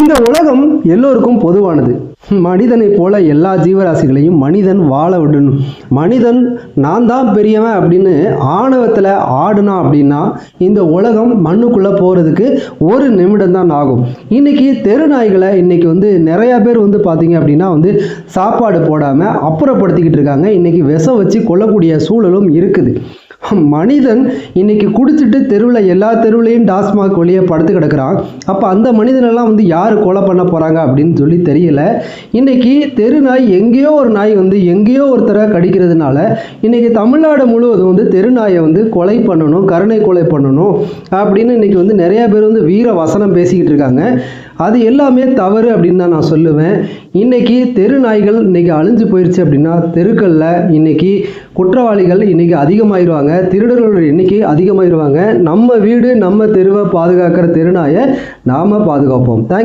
இந்த உலகம் எல்லோருக்கும் பொதுவானது. மனிதனை போல எல்லா ஜீவராசிகளையும் மனிதன் வாழ விடணும். மனிதன் நான் தான் பெரியவன் அப்படின்னு ஆணவத்தில் ஆடுனா அப்படின்னா இந்த உலகம் மண்ணுக்குள்ளே போகிறதுக்கு ஒரு நிமிடம் தான் ஆகும். இன்னைக்கு தெரு நாய்களை இன்னைக்கு வந்து நிறையா பேர் வந்து பார்த்தீங்க அப்படின்னா வந்து சாப்பாடு போடாமல் அப்புறப்படுத்திக்கிட்டு இருக்காங்க. இன்னைக்கு விஷம் வச்சு கொல்லக்கூடிய சூழலும் இருக்குது. மனிதன் இன்னைக்கு குடிச்சிட்டு தெருவில் எல்லா தெருவிலையும் டாஸ்மாக் வழியை படுத்து கிடக்குறான். அப்போ அந்த மனிதனெல்லாம் வந்து யார் கொலை பண்ண போகிறாங்க அப்படின்னு சொல்லி தெரியல. இன்னைக்கு தெரு நாய் எங்கேயோ ஒரு நாய் வந்து எங்கேயோ ஒருத்தரை கடிக்கிறதுனால இன்னைக்கு தமிழ்நாடு முழுவதும் வந்து தெரு நாயை வந்து கொலை பண்ணணும் கருணை கொலை பண்ணணும் அப்படின்னு இன்னைக்கு வந்து நிறைய பேர் வந்து வீர வசனம் பேசிக்கிட்டு இருக்காங்க. அது எல்லாமே தவறு அப்படின்னு தான் நான் சொல்லுவேன். இன்றைக்கி தெரு நாய்கள் இன்னைக்கு அழிஞ்சு போயிடுச்சு அப்படின்னா தெருக்களில் இன்னைக்கு குற்றவாளிகள் இன்றைக்கி அதிகமாயிருவாங்க. திருடர்களோட எண்ணிக்கை அதிகமாயிருவாங்க. நம்ம வீடு நம்ம தெருவை பாதுகாக்கிற தெருநாயை நாம பாதுகாப்போம். தேங்க்யூ